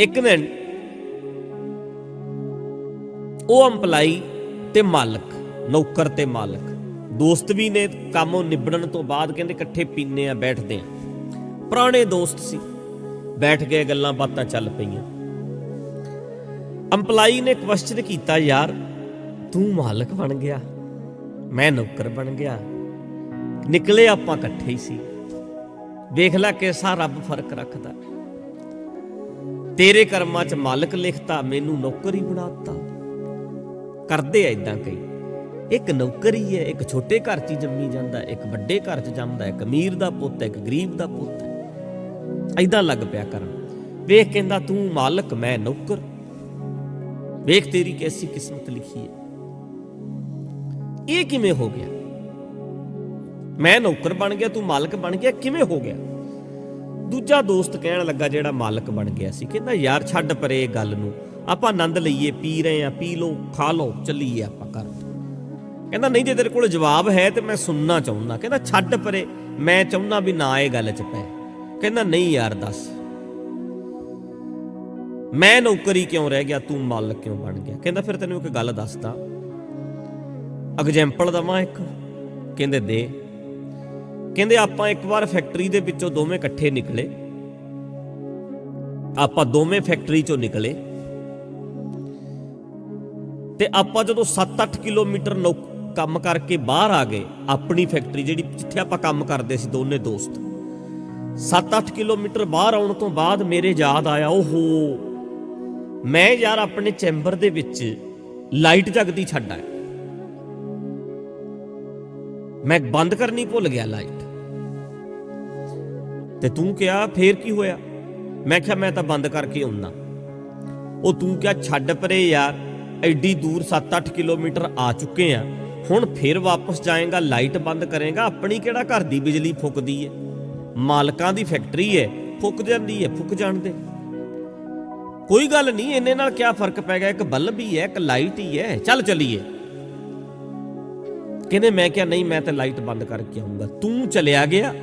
ਇੱਕ ਦਿਨ ਉਹ ਅੰਪਲਾਈ ਤੇ ਮਾਲਕ, ਨੌਕਰ ਤੇ ਮਾਲਕ, ਦੋਸਤ ਵੀ ਨੇ, ਕੰਮ ਨਿਬੜਨ ਤੋਂ ਬਾਅਦ ਕਹਿੰਦੇ ਇਕੱਠੇ ਪੀਨੇ ਆ, ਬੈਠਦੇ ਆ। ਪੁਰਾਣੇ ਦੋਸਤ ਸੀ। ਬੈਠ ਗਏ, ਗੱਲਾਂ ਬਾਤਾਂ ਚੱਲ ਪਈਆਂ। ਅੰਪਲਾਈ ਨੇ ਕੁਐਸਚਨ ਕੀਤਾ, ਯਾਰ, ਤੂੰ ਮਾਲਕ ਬਣ ਗਿਆ, ਮੈਂ ਨੌਕਰ ਬਣ ਗਿਆ, ਨਿਕਲੇ ਆਪਾਂ ਇਕੱਠੇ ਹੀ ਸੀ। ਵੇਖ ਲੈ ਕਿਸਾ ਰੱਬ ਫ਼ਰਕ ਰੱਖਦਾ। ਤੇਰੇ ਕਰਮਾਂ 'ਚ ਮਾਲਕ ਲਿਖਤਾ, ਮੈਨੂੰ ਨੌਕਰੀ ਹੀ ਬਣਾਤਾ। ਕਰਦੇ ਆ ਇਦਾਂ ਕਈ। ਇੱਕ ਨੌਕਰੀ ਹੈ, ਇੱਕ ਛੋਟੇ ਘਰ 'ਚ ਜੰਮੀ ਜਾਂਦਾ, ਇੱਕ ਵੱਡੇ ਘਰ 'ਚ ਜੰਮਦਾ, ਇੱਕ ਅਮੀਰ ਦਾ ਪੁੱਤ, ਇੱਕ ਗਰੀਬ ਦਾ ਪੁੱਤ। ਹੈ ਐਦਾਂ ਲੱਗ ਪਿਆ ਕਰਨ ਵੇਖ ਕਹਿੰਦਾ, ਤੂੰ ਮਾਲਕ, ਮੈਂ ਨੌਕਰ। ਵੇਖ ਤੇਰੀ ਕੈਸੀ ਕਿਸਮਤ ਲਿਖੀ ਹੈ। ਇਹ ਕਿਵੇਂ ਹੋ ਗਿਆ? ਮੈਂ ਨੌਕਰ ਬਣ ਗਿਆ, ਤੂੰ ਮਾਲਕ ਬਣ ਗਿਆ, ਕਿਵੇਂ ਹੋ ਗਿਆ? ਦੂਜਾ ਦੋਸਤ ਕਹਿਣ ਲੱਗਾ ਜਿਹੜਾ ਮਾਲਕ ਬਣ ਗਿਆ ਸੀ, ਕਹਿੰਦਾ, ਯਾਰ, ਛੱਡ ਪਰੇ ਇਹ ਗੱਲ ਨੂੰ। ਆਪਾਂ ਆਨੰਦ ਲਈਏ, ਪੀ ਰਹੇ ਆ ਪੀ ਲਓ, ਖਾ ਲਓ, ਚੱਲੀਏ ਆਪਾਂ ਘਰ ਕਹਿੰਦਾ, ਨਹੀਂ, ਜੇ ਤੇਰੇ ਕੋਲ ਜਵਾਬ ਹੈ ਤੇ ਮੈਂ ਸੁਣਨਾ ਚਾਹੁੰਦਾ। ਕਹਿੰਦਾ, ਛੱਡ ਪਰੇ, ਮੈਂ ਚਾਹੁੰਦਾ ਵੀ ਨਾ ਇਹ ਗੱਲ ਚ ਪੈ। ਕਹਿੰਦਾ, ਨਹੀਂ ਯਾਰ, ਦੱਸ। ਮੈਂ ਨੌਕਰੀ ਕਿਉਂ ਰਹਿ ਗਿਆ? ਤੂੰ ਮਾਲਕ ਕਿਉਂ ਬਣ ਗਿਆ? ਕਹਿੰਦਾ, ਫਿਰ ਤੈਨੂੰ ਇੱਕ ਗੱਲ ਦੱਸਦਾ। ਐਗਜ਼ਾਮਪਲ ਦਵਾਂ ਇੱਕ? ਕਹਿੰਦੇ, ਦੇ। ਕਹਿੰਦੇ ਆਪਾਂ ਇੱਕ ਵਾਰ ਫੈਕਟਰੀ ਦੇ ਵਿੱਚੋਂ ਦੋਵੇਂ ਇਕੱਠੇ ਨਿਕਲੇ। ਆਪਾਂ ਦੋਵੇਂ ਫੈਕਟਰੀ ਚੋਂ ਨਿਕਲੇ। ਤੇ ਆਪਾਂ ਜਦੋਂ 7-8 ਕਿਲੋਮੀਟਰ ਨੌ ਕੰਮ ਕਰਕੇ ਬਾਹਰ ਆ ਗਏ, ਆਪਣੀ ਫੈਕਟਰੀ ਜਿਹੜੀ ਜਿੱਥੇ ਆਪਾਂ ਕੰਮ ਕਰਦੇ ਸੀ ਦੋਨੇ ਦੋਸਤ। 7-8 ਕਿਲੋਮੀਟਰ ਬਾਹਰ ਆਉਣ ਤੋਂ ਬਾਅਦ ਮੇਰੇ ਯਾਦ ਆਇਆ, ਓਹੋ, ਮੈਂ ਯਾਰ ਆਪਣੇ ਚੈਂਬਰ ਦੇ ਵਿੱਚ ਲਾਈਟ ਜਗਦੀ ਛੱਡ ਆਇਆ। ਮੈਂ ਬੰਦ ਕਰਨੀ ਭੁੱਲ ਗਿਆ ਲਾਈਟ। ਤੇ ਤੂੰ ਕਿਹਾ, ਫੇਰ ਕੀ ਹੋਇਆ? ਮੈਂ ਕਿਹਾ, ਮੈਂ ਤਾਂ ਬੰਦ ਕਰਕੇ ਆਉਣਾ ਉਹ ਤੂੰ ਕਿਹਾ, ਛੱਡ ਪਰੇ ਯਾਰ, ਐਡੀ ਦੂਰ 7-8 ਕਿਲੋਮੀਟਰ ਆ ਚੁੱਕੇ ਆ। ਹੁਣ ਫੇਰ ਵਾਪਸ ਜਾਏਗਾ, ਲਾਈਟ ਬੰਦ ਕਰੇਗਾ, ਆਪਣੀ ਕਿਹੜਾ ਘਰ ਦੀ ਬਿਜਲੀ ਫੁੱਕਦੀ ਏ? ਮਾਲਕਾਂ ਦੀ ਫੈਕਟਰੀ ਏ, ਫੁੱਕ ਜਾਂਦੀ ਏ, ਫੁੱਕ ਜਾਣ ਦੇ। ਕੋਈ ਗੱਲ ਨਹੀਂ ਇਹਨੇ ਨਾਲ ਕੀ ਫ਼ਰਕ ਪੈ ਗਿਆ? ਇੱਕ ਬਲਬ ਹੀ ਹੈ ਇੱਕ ਲਾਈਟ ਹੀ ਹੈ ਚੱਲ ਚਲੀਏ। ਕਹਿੰਦੇ, ਮੈਂ ਕਿਹਾ, ਨਹੀਂ, ਮੈਂ ਤਾਂ ਲਾਈਟ ਬੰਦ ਕਰਕੇ ਆਉਂਗਾ ਤੂੰ ਚਲਿਆ ਗਿਆ।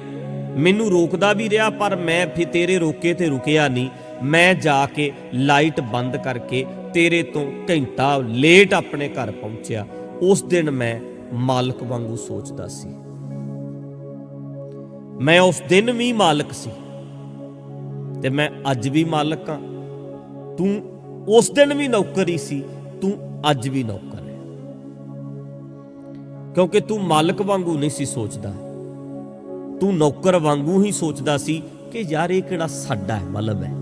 ਮੈਨੂੰ ਰੋਕਦਾ ਵੀ ਰਿਹਾ, ਪਰ ਮੈਂ ਫਿਰ ਤੇਰੇ ਰੋਕੇ ਤੇ ਰੁਕਿਆ ਨਹੀਂ। ਮੈਂ ਜਾ ਕੇ ਲਾਈਟ ਬੰਦ ਕਰਕੇ ਤੇਰੇ ਤੋਂ ਘੰਟਾ ਲੇਟ ਆਪਣੇ ਘਰ ਪਹੁੰਚਿਆ। ਉਸ ਦਿਨ ਮੈਂ ਮਾਲਕ ਵਾਂਗੂ ਸੋਚਦਾ ਸੀ। ਮੈਂ ਉਸ ਦਿਨ ਵੀ ਮਾਲਕ ਸੀ ਤੇ ਮੈਂ ਅੱਜ ਵੀ ਮਾਲਕ ਹਾਂ। ਤੂੰ ਉਸ ਦਿਨ ਵੀ ਨੌਕਰੀ ਸੀ, ਤੂੰ ਅੱਜ ਵੀ ਨੌਕਰ ਕਿਉਂਕਿ ਤੂੰ ਮਾਲਕ ਵਾਂਗੂ ਨਹੀਂ ਸੀ ਸੋਚਦਾ। ਤੂੰ ਨੌਕਰ ਵਾਂਗੂ ਹੀ ਸੋਚਦਾ ਸੀ ਕਿ ਯਾਰ ਇਹ ਕਿਹੜਾ ਸਾਡਾ ਹੈ, ਮਤਲਬ ਹੈ।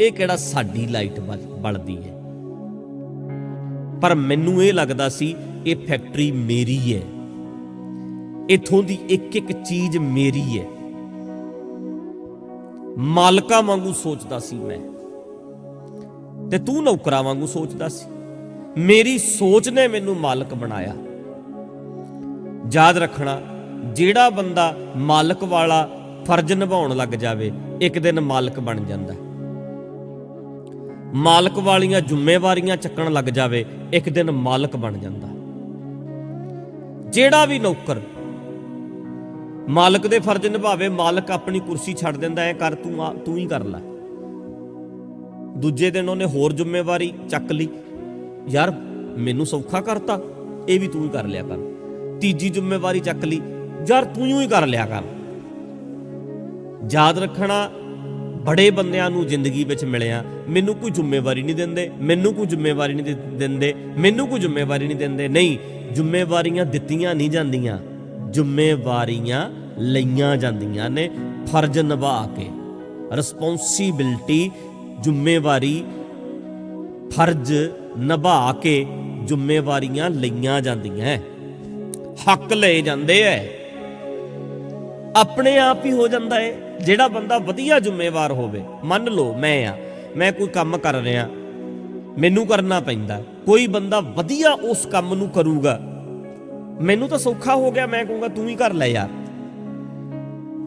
ਇਹ ਕਿਹੜਾ ਸਾਡੀ ਲਾਈਟ ਬਲਦੀ ਹੈ। ਪਰ ਮੈਨੂੰ ਇਹ ਲੱਗਦਾ ਸੀ, ਇਹ ਫੈਕਟਰੀ ਮੇਰੀ ਹੈ। ਇਥੋਂ ਦੀ ਇੱਕ ਇੱਕ ਚੀਜ਼ ਮੇਰੀ ਹੈ। ਮਾਲਕਾਂ ਵਾਂਗੂ ਸੋਚਦਾ ਸੀ ਮੈਂ। ਤੇ ਤੂੰ ਨੌਕਰਾਂ ਵਾਂਗੂ ਸੋਚਦਾ ਸੀ। ਮੇਰੀ ਸੋਚ ਨੇ ਮੈਨੂੰ ਮਾਲਕ ਬਣਾਇਆ। ਯਾਦ ਰੱਖਣਾ, ਜਿਹੜਾ ਬੰਦਾ ਮਾਲਕ ਵਾਲਾ ਫਰਜ਼ ਨਿਭਾਉਣ ਲੱਗ ਜਾਵੇ, ਇੱਕ ਦਿਨ ਮਾਲਕ ਬਣ ਜਾਂਦਾ ਮਾਲਕ ਵਾਲੀਆਂ ਜ਼ਿੰਮੇਵਾਰੀਆਂ ਚੱਕਣ ਲੱਗ ਜਾਵੇ, ਇੱਕ ਦਿਨ ਮਾਲਕ ਬਣ ਜਾਂਦਾ ਜਿਹੜਾ ਵੀ ਨੌਕਰ ਮਾਲਕ ਦੇ ਫਰਜ਼ ਨਿਭਾਵੇ, ਮਾਲਕ ਆਪਣੀ ਕੁਰਸੀ ਛੱਡ ਦਿੰਦਾ ਹੈ, ਕਰ ਤੂੰ ਤੂੰ ਹੀ ਕਰ ਲੈ। ਦੂਜੇ ਦਿਨ ਉਹਨੇ ਹੋਰ ਜ਼ਿੰਮੇਵਾਰੀ ਚੱਕ ਲਈ, ਯਾਰ ਮੈਨੂੰ ਸੌਖਾ ਕਰਤਾ, ਇਹ ਵੀ ਤੂੰ ਹੀ ਕਰ ਲਿਆ ਕਰ। ਤੀਜੀ ਜ਼ਿੰਮੇਵਾਰੀ ਚੱਕ ਲਈ। ਯਾਰ ਤੂੰ ਹੀ ਕਰ ਲਿਆ ਕਰ। ਯਾਦ ਰੱਖਣਾ, ਬੜੇ ਬੰਦਿਆਂ ਨੂੰ ਜ਼ਿੰਦਗੀ ਵਿੱਚ ਮਿਲਿਆ। ਮੈਨੂੰ ਕੋਈ ਜ਼ਿੰਮੇਵਾਰੀ ਨਹੀਂ ਦਿੰਦੇ, ਮੈਨੂੰ ਕੋਈ ਜ਼ਿੰਮੇਵਾਰੀ ਨਹੀਂ ਦਿੰਦੇ, ਮੈਨੂੰ ਕੋਈ ਜ਼ਿੰਮੇਵਾਰੀ ਨਹੀਂ ਦਿੰਦੇ। ਨਹੀਂ, ਜ਼ਿੰਮੇਵਾਰੀਆਂ ਦਿੱਤੀਆਂ ਨਹੀਂ ਜਾਂਦੀਆਂ। ਜ਼ਿੰਮੇਵਾਰੀਆਂ ਲਈਆਂ ਜਾਂਦੀਆਂ ਨੇ ਫਰਜ਼ ਨਿਭਾ ਕੇ। ਰਿਸਪੌਂਸਿਬਿਲਟੀ ਜ਼ਿੰਮੇਵਾਰੀ ਫਰਜ਼ ਨਿਭਾ ਕੇ ਜ਼ਿੰਮੇਵਾਰੀਆਂ ਲਈਆਂ ਜਾਂਦੀਆਂ ਹੈ। ਹੱਕ ਲਏ ਜਾਂਦੇ ਐ। ਆਪਣੇ ਆਪ ਹੀ ਹੋ ਜਾਂਦਾ ਏ ਜਿਹੜਾ ਬੰਦਾ ਵਧੀਆ ਜ਼ਿੰਮੇਵਾਰ ਹੋਵੇ। ਮੰਨ ਲਓ ਮੈਂ ਆ, ਮੈਂ ਕੋਈ ਕੰਮ ਕਰ ਰਿਹਾ, ਮੈਨੂੰ ਕਰਨਾ ਪੈਂਦਾ, ਕੋਈ ਬੰਦਾ ਵਧੀਆ ਉਸ ਕੰਮ ਨੂੰ ਕਰੂਗਾ। ਮੈਨੂੰ ਤਾਂ ਸੌਖਾ ਹੋ ਗਿਆ, ਮੈਂ ਕਹੂੰਗਾ ਤੂੰ ਹੀ ਕਰ ਲੈ ਯਾਰ।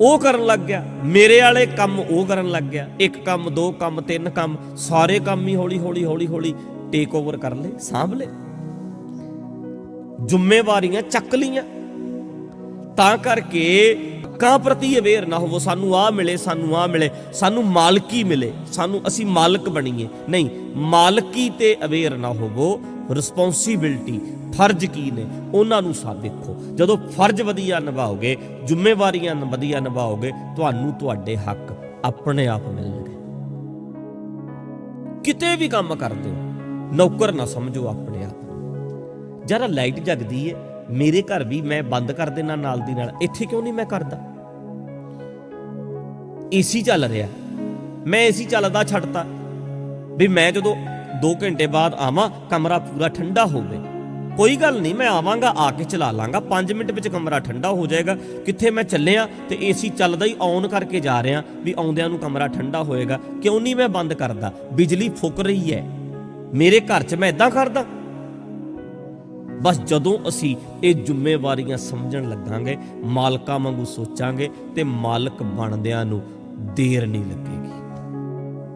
ਉਹ ਕਰਨ ਲੱਗ ਗਿਆ, ਮੇਰੇ ਵਾਲੇ ਕੰਮ ਉਹ ਕਰਨ ਲੱਗ ਗਿਆ। ਇੱਕ ਕੰਮ, ਦੋ ਕੰਮ, ਤਿੰਨ ਕੰਮ, ਸਾਰੇ ਕੰਮ ਹੀ ਹੌਲੀ ਹੌਲੀ ਹੌਲੀ ਹੌਲੀ ਟੇਕ ਓਵਰ ਕਰ ਲਏ, ਸਾਂਭ ਲਏ। ਜ਼ਿੰਮੇਵਾਰੀਆਂ ਚੱਕ ਲੀਆਂ ਤਾਂ ਕਰਕੇ ਹੱਕਾਂ ਪ੍ਰਤੀ ਅਵੇਅਰ ਨਾ ਹੋਵੋ, ਸਾਨੂੰ ਆ ਮਿਲੇ, ਸਾਨੂੰ ਆ ਮਿਲੇ, ਸਾਨੂੰ ਮਾਲਕੀ ਮਿਲੇ, ਸਾਨੂੰ ਅਸੀਂ ਮਾਲਕ ਬਣੀਏ। ਨਹੀਂ, ਮਾਲਕੀ ਤੇ ਅਵੇਅਰ ਨਾ ਹੋਵੋ ਰਿਸਪੌਂਸਿਬਿਲਟੀ ਫਰਜ਼ ਕੀ ਨੇ, ਉਹਨਾਂ ਨੂੰ ਸਾ ਦੇਖੋ। ਜਦੋਂ ਫਰਜ਼ ਵਧੀਆ ਨਿਭਾਓਗੇ, ਜ਼ਿੰਮੇਵਾਰੀਆਂ ਵਧੀਆ ਨਿਭਾਓਗੇ, ਤੁਹਾਨੂੰ ਤੁਹਾਡੇ ਹੱਕ ਆਪਣੇ ਆਪ ਮਿਲਣਗੇ। ਕਿਤੇ ਵੀ ਕੰਮ ਕਰਦੇ ਹੋ, ਨੌਕਰ ਨਾ ਸਮਝੋ ਆਪਣੇ ਆਪ। ਨੂੰ। ਜਰਾ ਲਾਈਟ ਜਗਦੀ ਏ, ਮੇਰੇ ਘਰ ਵੀ ਮੈਂ ਬੰਦ ਕਰ ਦੇਣਾ ਨਾਲ ਦੀ ਨਾਲ। ਇੱਥੇ ਕਿਉਂ ਨਹੀਂ ਮੈਂ ਕਰਦਾ? ਏਸੀ ਚੱਲ ਰਿਹਾ। ਮੈਂ ਏਸੀ ਚੱਲਦਾ ਛੱਡਤਾ। ਵੀ ਮੈਂ ਜਦੋਂ 2 ਘੰਟੇ ਬਾਅਦ ਆਵਾਂ, ਕਮਰਾ ਪੂਰਾ ਠੰਡਾ ਹੋਵੇ। ਕੋਈ ਗੱਲ ਨਹੀਂ, ਮੈਂ ਆਵਾਂਗਾ, ਆ ਕੇ ਚਲਾ ਲਾਂਗਾ। 5 ਮਿੰਟ ਵਿੱਚ ਕਮਰਾ ਠੰਡਾ ਹੋ ਜਾਏਗਾ। ਕਿੱਥੇ ਮੈਂ ਚੱਲਿਆ ਤੇ ਏਸੀ ਚੱਲਦਾ ਹੀ ਔਨ ਕਰਕੇ ਜਾ ਰਿਹਾ ਵੀ ਆਉਂਦਿਆਂ ਨੂੰ ਕਮਰਾ ਠੰਡਾ ਹੋਏਗਾ। ਕਿਉਂ ਨਹੀਂ ਮੈਂ ਬੰਦ ਕਰਦਾ? ਬਿਜਲੀ ਫੁੱਕ ਰਹੀ ਹੈ। ਮੇਰੇ ਘਰ 'ਚ ਮੈਂ ਇਦਾਂ ਕਰਦਾ। ਬਸ ਜਦੋਂ ਅਸੀਂ ਇਹ ਜ਼ਿੰਮੇਵਾਰੀਆਂ ਸਮਝਣ ਲੱਗਾਂਗੇ, ਮਾਲਕਾਂ ਵਾਂਗੂ ਸੋਚਾਂਗੇ ਤੇ ਮਾਲਕ ਬਣਦਿਆਂ ਨੂੰ ਦੇਰ ਨਹੀਂ ਲੱਗੇਗੀ।